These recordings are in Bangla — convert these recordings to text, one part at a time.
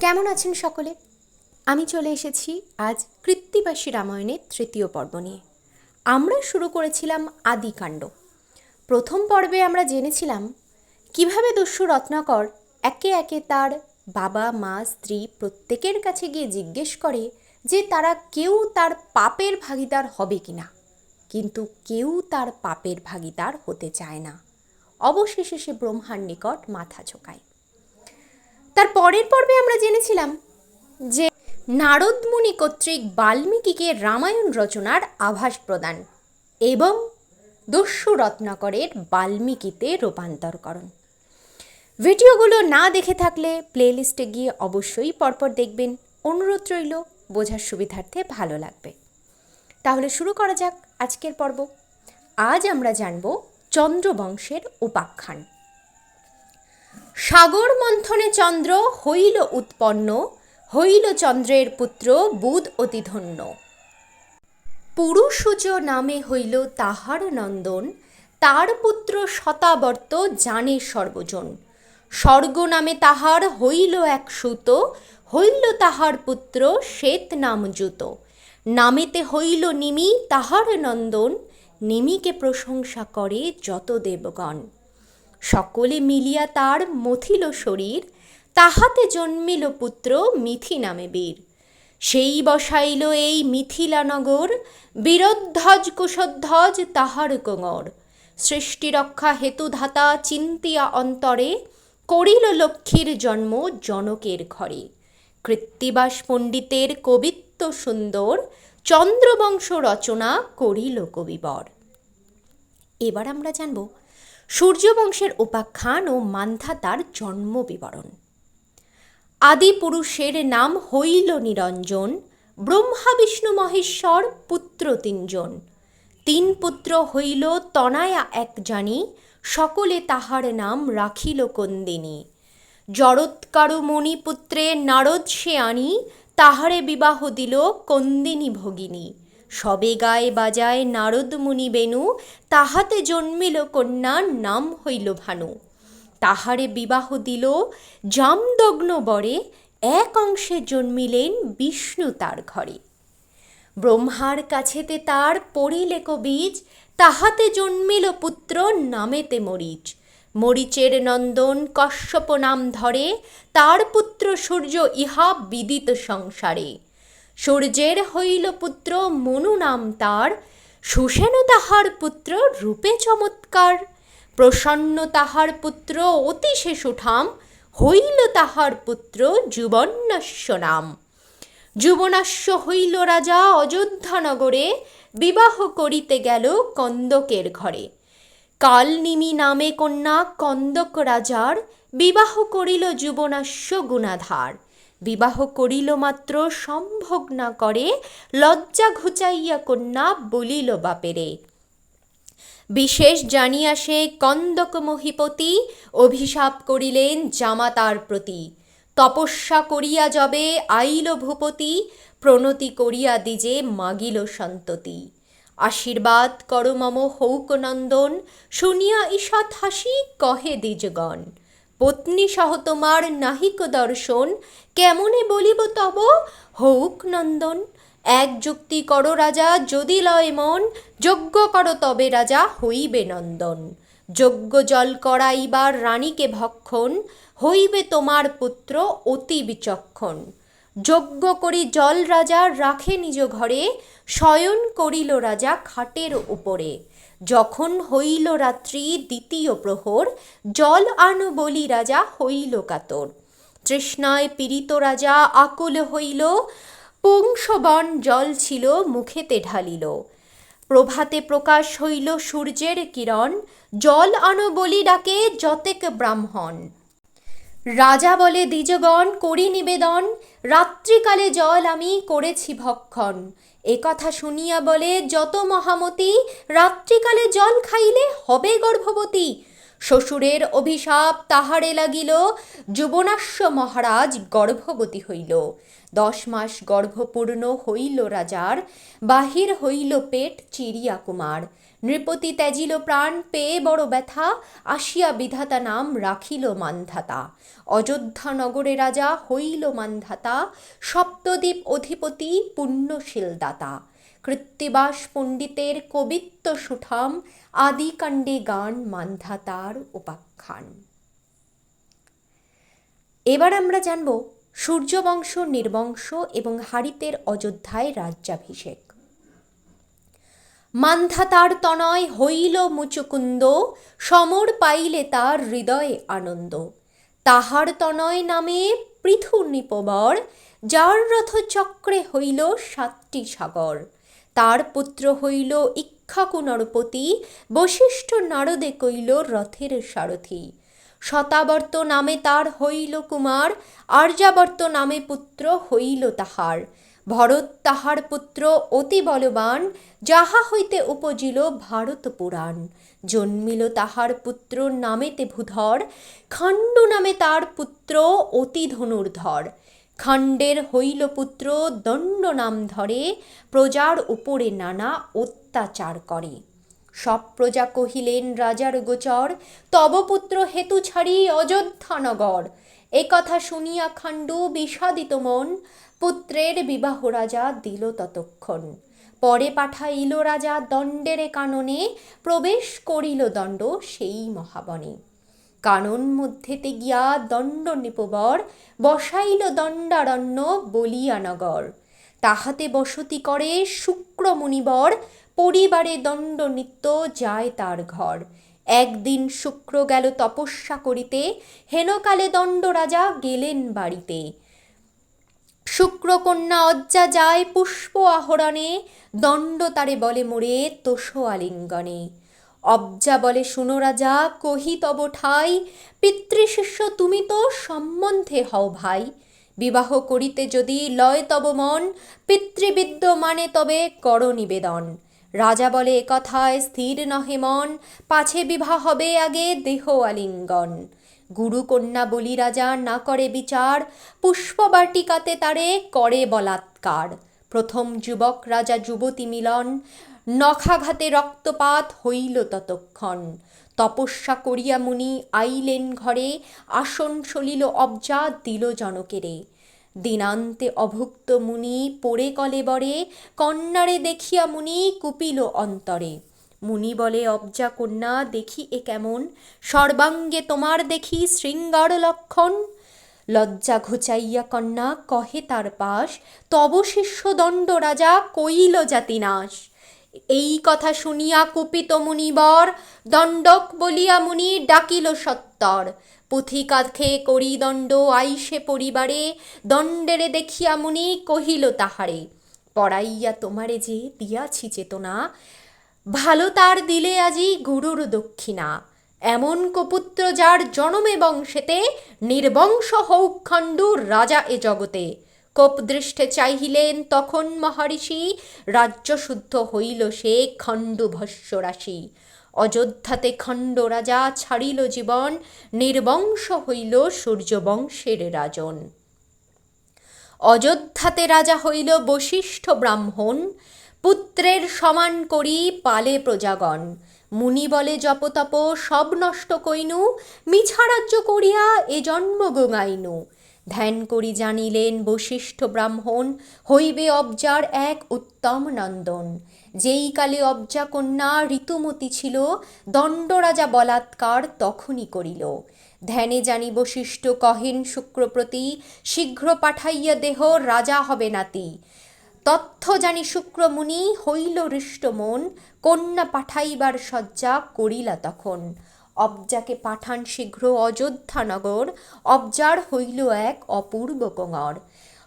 কেমন আছেন সকলে? আমি চলে এসেছি আজ কৃত্তিবাসী রামায়ণের তৃতীয় পর্ব নিয়ে। আমরা শুরু করেছিলাম আদিকাণ্ড প্রথম পর্বে আমরা জেনেছিলাম কীভাবে দস্যু রত্নাকর একে একে তার বাবা, মা, স্ত্রী প্রত্যেকের কাছে গিয়ে জিজ্ঞেস করে যে তারা কেউ তার পাপের ভাগিদার হবে কি না কিন্তু কেউ তার পাপের ভাগিদার হতে চায় না। অবশেষে সে ব্রহ্মার নিকট মাথা ঝোঁকায়। তার পরের পর্বে আমরা জেনেছিলাম যে নারদ মুনি কর্তৃক বাল্মীকিকে রামায়ণ রচনার আভাস প্রদান এবং দস্যু রত্নাকরের বাল্মীকিতে রূপান্তরকরণ। ভিডিওগুলো না দেখে থাকলে প্লেলিস্টে গিয়ে অবশ্যই পরপর দেখবেন। অনুরোধ রইল, বোঝার সুবিধার্থে ভালো লাগবে। তাহলে শুরু করা যাক আজকের পর্ব। আজ আমরা জানব চন্দ্রবংশের উপাখ্যান। সাগর মন্থনে চন্দ্র হইল উৎপন্ন হইল চন্দ্রের পুত্র বুধ অতিধন্য। পুরুষুজ নামে হইল তাহার নন্দন, তার পুত্র শতাবর্ত জানে সর্বজন। স্বর্গ নামে তাহার হইল এক সুত হইল তাহার পুত্র শ্বেত নাম জুত। নামেতে হইল নিমি তাহার নন্দন, নিমিকে প্রশংসা করে যত দেবগণ। সকলে মিলিয়া তার মথিল শরীর, তাহাতে জন্মিল পুত্র মিথি নামে বীর। সেই বসাইল এই মিথিলানগর, বীরধ্বজ কুশধ্বজ তাহার কোঙর। সৃষ্টি রক্ষা হেতু ধাতা চিন্তিয়া অন্তরে করিল লক্ষ্মীর জন্ম জনকের ঘরে। কৃত্তিবাস পণ্ডিতের কবিত্ব সুন্দর, চন্দ্রবংশ রচনা করিল কবিবর। এবার আমরা জানব সূর্যবংশের উপাখ্যান ও মান্ধাতার জন্ম বিবরণ। আদি পুরুষের নাম হইল নিরঞ্জন, ব্রহ্মা বিষ্ণু মহেশ্বর পুত্র তিনজন। তিন পুত্র হইল তনায়া এক জানি সকলে তাহার নাম রাখিল কন্দিনী। জরৎকারু মণিপুত্রে নারদ সে আনি তাহারে বিবাহ দিল কন্দিনী ভগিনী। সবে গায়ে বাজায় নারদ মুনি বেনু, তাহাতে জন্মিল কন্যার নাম হইল ভানু। তাহারে বিবাহ দিল জামদগ্ন বরে, এক অংশে জন্মিলেন বিষ্ণু তার ঘরে। ব্রহ্মার কাছেতে তার পড়িলে বীজ তাহাতে জন্মিল পুত্র নামেতে মরিচ। মরিচের নন্দন কশ্যপ নাম ধরে, তার পুত্র সূর্য ইহা বিদিত সংসারে। সূর্যের হইল পুত্র মনু নাম তার সুসেন তাহার পুত্র রূপে চমৎকার, প্রসন্ন তাহার পুত্র অতিশে সুঠাম, হইল তাহার পুত্র যুবন্যাস্য নাম। যুবনাস্য হইল রাজা অযোধ্যা নগরে, বিবাহ করিতে গেল কন্দকের ঘরে। কালনিমি নামে কন্যা কন্দক রাজার, বিবাহ করিল যুবনাস্য গুণাধার। বিবাহ করিল মাত্র, সম্ভোগ না করে লজ্জা ঘুচাইয়া কন্যা বলিল বাপেরে। বিশেষ জানিয়া সে কন্দক মহিপতি অভিশাপ করিলেন জামাতার প্রতি। তপস্যা করিয়া যবে আইল ভূপতি, প্রণতি করিয়া দিজে মাগিল সন্ততি। আশীর্বাদ কর মম হৌক নন্দন শুনিয়া ঈষৎ হাসি কহে দ্বিজগণ। পত্নী সহ তোমার নাহিক দর্শন। কেমনে বলিব তব? হৌক নন্দন, এক যুক্তি কর রাজা, যদি লয় মন, যজ্ঞ কর তবে রাজা, হইবে নন্দন। যজ্ঞ জল করাইবার রানীকে ভক্ষণ, হইবে তোমার পুত্র অতি বিচক্ষণ। যজ্ঞ করি জল রাজা, রাখে নিজ ঘরে, শয়ন করিল রাজা খাটের উপরে। যখন হইল রাত্রি দ্বিতীয় প্রহর, জল আনু বলি রাজা হইল কাতর। তৃষ্ণায় পীড়িত রাজা আকুল হইল, পুংসবন জল ছিল মুখেতে ঢালিল। প্রভাতে প্রকাশ হইল সূর্যের কিরণ, জল আনু বলি ডাকে যতেক ব্রাহ্মণ। রাজা বলে দ্বিজগণ, করি নিবেদন, রাত্রিকালে জল আমি করেছি ভক্ষণ। এ কথা শুনিয়া বলে, যত মহামতি, রাত্রিকালে জল খাইলে হবে গর্ভবতী শ্বশুরের অভিশাপ তাহারে লাগিল, যুবনাশ্য মহারাজ গর্ভবতী হইল। দশ মাস গর্ভপূর্ণ হইল রাজার, বাহির হইল পেট চিরিয়া কুমার। নৃপতি ত্যাজিল প্রাণ, পেয়ে বড় ব্যথা, আসিয়া বিধাতা নাম রাখিল মান্ধাতা। অযোধ্যা নগরে রাজা হইল মান্ধাতা, সপ্তদ্বীপ অধিপতি, পুণ্যশীল দাতা। কৃত্তিবাস পণ্ডিতের কবিত্ব সুঠাম আদিকাণ্ডে গান মান্ধাতার উপাখ্যান। এবার আমরা জানব সূর্যবংশ, নির্বংশ এবং হারিতের অযোধ্যায় রাজ্যাভিষেক। মান্ধাতার তনয় হইল মুচুকুন্দ, সমর পাইলে তার হৃদয়ে আনন্দ। তাহার তনয় নামে পৃথু নিপবর যার রথ চক্রে হইল সাতটি সাগর। তার পুত্র হইল ইক্ষাকু নরপতি বশিষ্ঠ নারদে কইল রথের সারথি। শতাবর্ত নামে তার হইল কুমার, আর্যাবর্ত নামে পুত্র হইল তাহার। ভরত তাহার পুত্র অতি বলবান, যাহা হইতে উপজিল ভারত পুরাণ। জন্মিল তাহার পুত্র নামেতে ভূধর, খাণ্ডু নামে তার পুত্র অতি ধনুর্ধর। খাণ্ডের হইল পুত্র দণ্ড নাম ধরে প্রজার উপরে নানা অত্যাচার করে। সব প্রজা কহিলেন, রাজার গোচর, তব পুত্র হেতু ছাড়ি অযোধ্যা নগর। এ কথা শুনিয়া খাণ্ডু বিষাদিত মন, পুত্রের বিবাহ রাজা দিল ততক্ষণ। পরে পাঠাইল রাজা দণ্ডের কাননে, প্রবেশ করিল দণ্ড সেই মহাবনে। কানন মধ্যেতে গিয়া দণ্ড নিপবর, বসাইল দণ্ডারণ্য বলিয়ানগর তাহাতে বসতি করে শুক্র মুনিবর, পরিবারে দণ্ড নিত্য যায় তার ঘর। একদিন শুক্র গেল তপস্যা করিতে, হেনকালে দণ্ড রাজা গেলেন বাড়িতে। শুক্রকন্যা অজ্জা যায় পুষ্প আহরণে, দণ্ড তারে বলে মোরে তোষ আলিঙ্গনে। অব্জা বলে, শুনো রাজা, কহি তব ঠাই, পিতৃশিষ্য তুমি তো সম্বন্ধে হও ভাই। বিবাহ করিতে যদি লয় তব মন, পিতৃবিদ্য মানে তবে কর নিবেদন। রাজা বলে একথায় স্থির নহে মন, পাছে বিবাহ হবে আগে দেহ আলিঙ্গন। গুরু কন্যা বলি রাজা, না করে বিচার, পুষ্পবাটিকাতে তারে করে বলাৎকার। প্রথম যুবক রাজা যুবতী মিলন নখাঘাতে রক্তপাত হইল ততক্ষণ। তপস্যা করিয়া মুনি আইলেন ঘরে, আসন সলিল অবজা দিল জনকেরে। দিনান্তে অভুক্ত মুনি পড়ে কলে বরে, কন্যারে দেখিয়া মুনি কুপিল অন্তরে। মুনি বলে, অবজা কন্যা, দেখি এ কেমন? সর্বাঙ্গে তোমার দেখি শৃঙ্গার লক্ষণ। লজ্জা ঘুচাইয়া কন্যা, কহে তার পাশ, তব শিষ্য দণ্ড রাজা কইল জাতিনাশ। এই কথা শুনিয়া কুপিত মুনিবর দণ্ডক বলিয়া মুনি ডাকিল সত্তর। পুথিকা খেয়ে করি দণ্ড আইসে পরিবারে, দণ্ডেরে দেখিয়া মুনি কহিল তাহারে, পড়াইয়া তোমারে যে দিয়াছি চেতনা, ভালো তার দিলে আজি গুরুর দক্ষিণা। এমন কপুত্র যার জনমে বংশেতে, নির্বংশ হৌক খণ্ডু রাজা এ জগতে। কোপদৃষ্টে চাহিলেন, তখন মহর্ষি, রাজ্যশুদ্ধ হইল সে খণ্ডু ভস্য রাশি অযোধ্যাতে খণ্ড রাজা ছাড়িল জীবন, নির্বংশ হইল সূর্যবংশের রাজন। অযোধ্যাতে রাজা হইল বশিষ্ঠ ব্রাহ্মণ, পুত্রের সমান করি পালে প্রজাগণ। মুনি বলে জপতপ সব নষ্ট কইনু, মিছা রাজ্য করিয়া এ জন্ম গোঙাইনু। ধ্যান করি জানিলেন বশিষ্ঠ ব্রাহ্মণ, হইবে অবজার এক উত্তম নন্দন। যেই কালে অবজা কন্যা ঋতুমতি ছিল, দণ্ডরাজা বলাৎকার তখনই করিল। ধ্যানে জানি বশিষ্ঠ কহেন শুক্রপ্রতি, শীঘ্র পাঠাইয়া দেহ, রাজা হবে নাতি। তথ্য জানি শুক্রমুনি, হইল হৃষ্ট মন কন্যা পাঠাইবার শয্যা করিলা তখন। অবজাকে পাঠান শীঘ্র অযোধ্যা নগর, অবজার হইল এক অপূর্ব কোঙর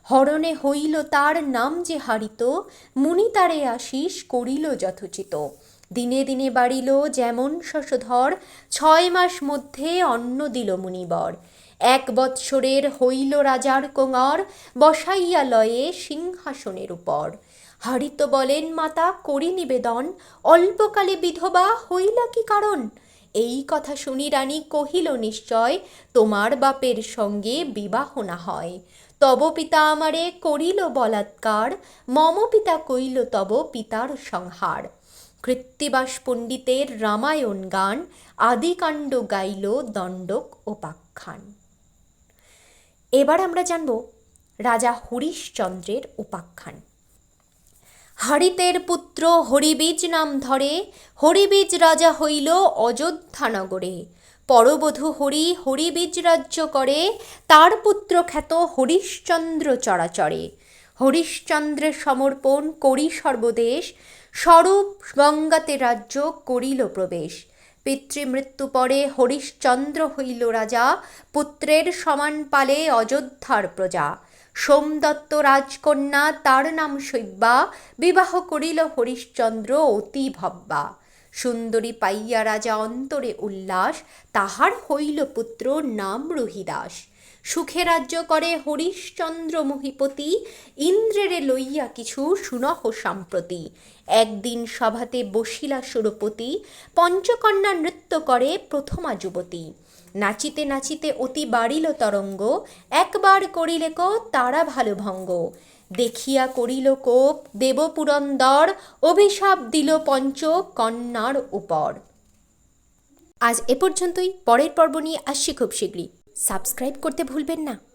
হরণে হইল তার নাম যে হারিত, মুনি তারে আশিস করিল যথোচিত। দিনে দিনে বাড়িল যেমন শশধর, ছয় মাস মধ্যে অন্ন দিল মুনিবর। এক বৎসরের হইল রাজার কোঙর, বসাইয়া লয়ে সিংহাসনের উপর। হারিত বলেন, মাতা, করি নিবেদন। অল্পকালে বিধবা, হইলা কি কারণ? এই কথা শুনি রানী কহিল, নিশ্চয় তোমার বাপের সঙ্গে বিবাহ না হয়। তব পিতা আমারে করিল বলাৎকার, মম পিতা কইল তব পিতার সংহার। কৃত্তিবাস পণ্ডিতের রামায়ণ গান আদিকাণ্ড গাইল দণ্ডক উপাখ্যান। এবার আমরা জানব রাজা হরিশ্চন্দ্রের উপাখ্যান। হারিতের পুত্র হরিবীজ নাম ধরে, হরিবীজ রাজা হইল অযোধ্যা নগরে। পরবধূ হরি হরিবীজ রাজ্য করে, তার পুত্র খ্যাত হরিশ্চন্দ্র চরাচরে। হরিশ্চন্দ্রের সমর্পণ করি সর্বদেশ, স্বরূপ গঙ্গাতে রাজ্য করিল প্রবেশ। পিতৃমৃত্যু পরে হরিশ্চন্দ্র হইল রাজা, পুত্রের সমান পালে অযোধ্যার প্রজা। সোমদত্ত রাজকন্যা, তার নাম শৈব্যা, বিবাহ করিল হরিশ্চন্দ্র অতি ভব্যা। সুন্দরী পাইয়া রাজা অন্তরে উল্লাস, তাহার হইল পুত্র নাম রহিদাস। সুখে রাজ্য করে হরিশ্চন্দ্র মহিপতি, ইন্দ্রেরে লইয়া কিছু সুনহ সাম্প্রতি। একদিন সভাতে বসিলা সুরপতি, পঞ্চকন্যা নৃত্য করে প্রথমা যুবতী। নাচিতে নাচিতে অতি বাড়িল তরঙ্গ, একবার করিলে কো তারা ভালো ভঙ্গ। দেখিয়া করিল কোপ, দেবপুরন্দর, অভিশাপ দিল পঞ্চ কন্যার উপর। আজ এ পর্যন্তই, পরের পর্ব নিয়ে আসছি খুব শীঘ্রই। সাবস্ক্রাইব করতে ভুলবেন না।